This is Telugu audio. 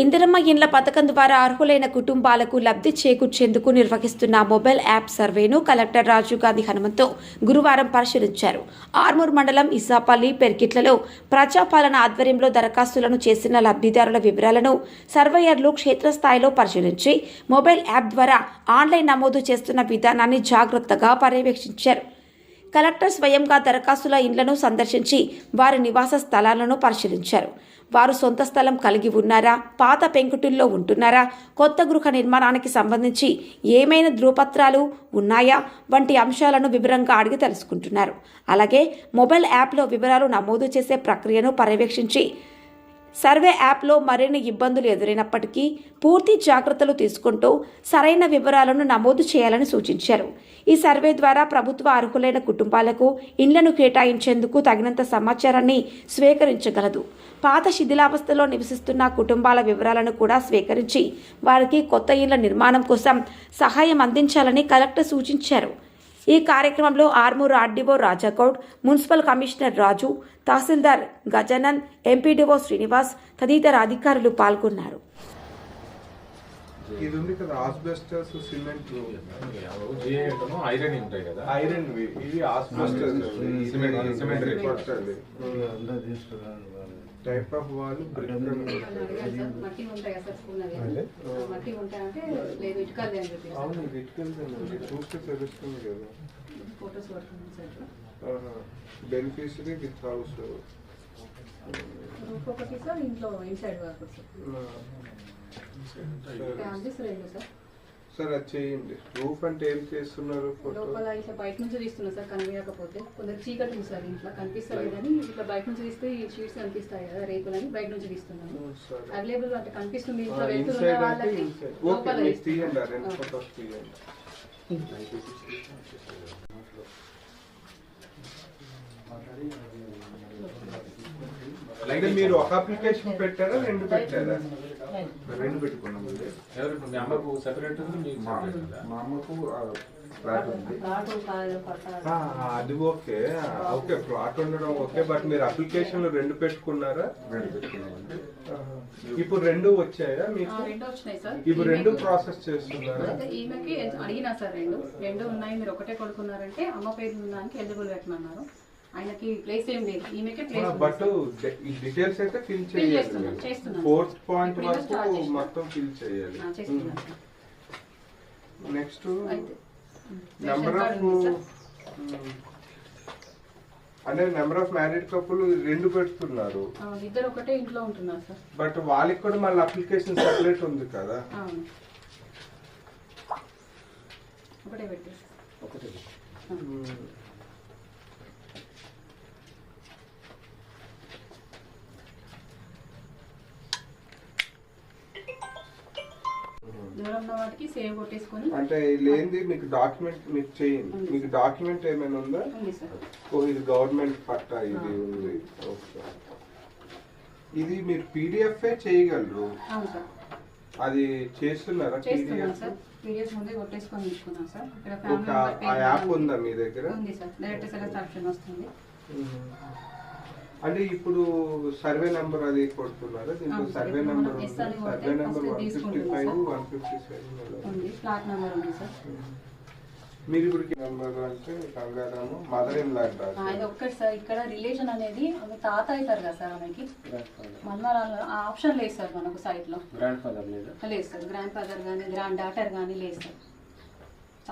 ఇందిరమ్మ ఇండ్ల పథకం ద్వారా అర్హులైన కుటుంబాలకు లబ్ధి చేకూర్చేందుకు నిర్వహిస్తున్న మొబైల్ యాప్ సర్వేను కలెక్టర్ రాజీవ్ గాంధీ హనుమంతో గురువారం పరిశీలించారు. ఆర్మూర్ మండలం ఇసాపల్లి పెర్కిట్లలో ప్రజాపాలన ఆధ్వర్యంలో దరఖాస్తులను చేసిన లబ్ధిదారుల వివరాలను సర్వేయర్లు క్షేత్రస్థాయిలో పరిశీలించి మొబైల్ యాప్ ద్వారా ఆన్లైన్ నమోదు చేస్తున్న విధానాన్ని జాగ్రత్తగా పర్యవేక్షించారు. కలెక్టర్ స్వయంగా దరఖాస్తుల ఇండ్లను సందర్శించి వారి నివాస స్థలాలను పరిశీలించారు. వారు సొంత స్థలం కలిగి ఉన్నారా? పాత పెంకుటిల్లో ఉంటున్నారా? కొత్త గృహ నిర్మాణానికి సంబంధించి ఏమైనా ధృవపత్రాలు ఉన్నాయా? వంటి అంశాలను వివరంగా అడిగి తెలుసుకుంటున్నారు. అలాగే మొబైల్ యాప్లో వివరాలు నమోదు చేసే ప్రక్రియను పర్యవేక్షించి సర్వే యాప్లో మరిన్ని ఇబ్బందులు ఎదురైనప్పటికీ పూర్తి జాగ్రత్తలు తీసుకుంటూ సరైన వివరాలను నమోదు చేయాలని సూచించారు. ఈ సర్వే ద్వారా ప్రభుత్వ అర్హులైన కుటుంబాలకు ఇండ్లను కేటాయించేందుకు తగినంత సమాచారాన్ని స్వీకరించగలదు. పాత శిథిలావస్థలో నివసిస్తున్న కుటుంబాల వివరాలను కూడా స్వీకరించి వారికి కొత్త ఇళ్ళ నిర్మాణం కోసం సహాయం అందించాలని కలెక్టర్ సూచించారు. ఈ కార్యక్రమంలో Armoor RDO Rajagoud municipal commissioner Raju తహసీల్దార్ గజానన్ ఎంపీడీఓ శ్రీనివాస్ తదితర అధికారులు పాల్గొన్నారు. ఇది ఉంది కదా ఆస్బెస్టర్స్ సిమెంట్ ఐరన్ ఉంటాయి కదా. ఐరన్ ఇవి. Asbestos cement- cement. Type of wall brick మట్టి ఉంటాయి సార్ స్కూల్ అది. మట్టి ఉంటాయంటే లేదు ఇటుకలు అని చెప్పి అవును చూస్తే తెలుస్తుంది కదా. ఫొటోస్ పడుతుంది సార్ బెనిఫిషరీ విత్ హౌస్. ఒకటి సార్ ఇంట్లో ఇన్సైడ్ వర్క్ సార్. ఫ్యామిలీస్ రెండు సార్. సార్ అది చేయండి. రూఫ్ అంటే ఏం చేస్తున్నారు? ఫోటో? లోపల ఇట్లా బయట నుంచి తీస్తున్నా సార్ కనిపించకపోతే. కొందరు చీకటి ఉంది సార్ ఇంట్లో కనిపిస్తలేదు కానీ ఇట్లా బయట నుంచి తీస్తే ఈ షీట్స్ కనిపిస్తాయి కదా రేకులని బయట నుంచి తీస్తున్నాను అవైలబుల్ అంటే కనిపిస్తుంది ఇంట్లో వెళ్తున్న వాళ్ళకి లోపల. తీయండి రెండు. ఫోటోస్ తీయండి. అయితే మీరు ఒక అప్లికేషన్ పెట్టారా? రెండు పెట్టారా? రెండు పెట్టుకున్నాం ఎవరు మీ అమ్మకు సెపరేట్ ఉంది మా అమ్మకు ప్లాట్ ఉంది. అది ఓకే. ఓకే ప్లాట్ ఉండడం ఓకే బట్ మీరు అప్లికేషన్ రెండు పెట్టుకున్నారా? రెండు పెట్టుకున్నామండి ఇప్పుడు రెండు వచ్చాయా మీకు? ఇప్పుడు రెండు ప్రాసెస్ చేస్తున్నారా? ఈమెకి అడిగినా సార్ రెండు. రెండు ఉన్నాయి మీరు ఒకటే కొడుకున్నారంటే అమ్మ పేరు ఉందానికి ఎలిజిబుల్ పెట్టమన్నారు. ఆయనకి ప్లేస్ ఏం లేదు. ఈమెకే ప్లేస్ బట్. ఈ డీటెయిల్స్ అయితే ఫిల్ చేయాలి. చేస్తున్నాం, చేస్తున్నాం. ఫోర్త్ పాయింట్ వరకు. మొత్తం ఫిల్ చేయాలి. నెక్స్ట్ అయితే నెంబర్ ఆఫ్. అంటే నెంబర్ ఆఫ్ మ్యారీడ్ కపుల్ రెండు పెడుతున్నారు. ఆ, ఇద్దరు ఒకటే ఇంట్లో ఉంటున్నారు సార్ బట్ వాళ్ళకి కూడా మళ్ళీ అప్లికేషన్ సెపరేట్ ఉంది కదా. అవును. ఒకటే పెట్టేసి. మ్మ్. దూరం ఉన్న వాటికి సేవ్ కొట్టేసుకొని అంటే లేనిది మీకు డాక్యుమెంట్ మీకు చేయండి. మీకు డాక్యుమెంట్ ఏమైనా ఉందా? ఉంది సార్ ఓ ఇది గవర్నమెంట్ పట్టా ఇది ఉంది. ఓకే. ఇది మీరు పీడిఎఫ్ చేయగలరు? అవును సార్ అది చేస్తున్నారా చేస్తున్నాను పీడిఎఫ్ సార్ పీడిఎఫ్ ముందే కొట్టేసుకొని తీసుకున్నాం సార్ ఇక్కడ ఒక ఫ్యామిలీ ఆ యాప్ ఉందా మీ దగ్గర? ఉంది సార్ డైరెక్ట్ సెలెక్ట్ ఆప్షన్ వస్తుంది. అంటే ఇప్పుడు సర్వే నెంబర్ అది కొడుతున్నారా? దీంట్లో. Survey number survey number one fifty five. One fifty seven ఉంది. ఫ్లాట్ నెంబర్ ఉంది సార్. మీరు ఇప్పుడు నెంబర్ అంటే గంగారాము మదర్ ఇన్ లా ఆ, ఇది ఒక్కటి సార్ ఇక్కడ రిలేషన్ అనేది తాత అవుతారు కదా సార్ ఆమెకి. మనమరాలు ఆ ఆప్షన్ లేదు సార్ మనకు సైట్లో. గ్రాండ్ ఫాదర్ లేదా. లేదు సార్ గ్రాండ్ ఫాదర్ కానీ గ్రాండ్ డాటర్ కానీ లేదు సార్.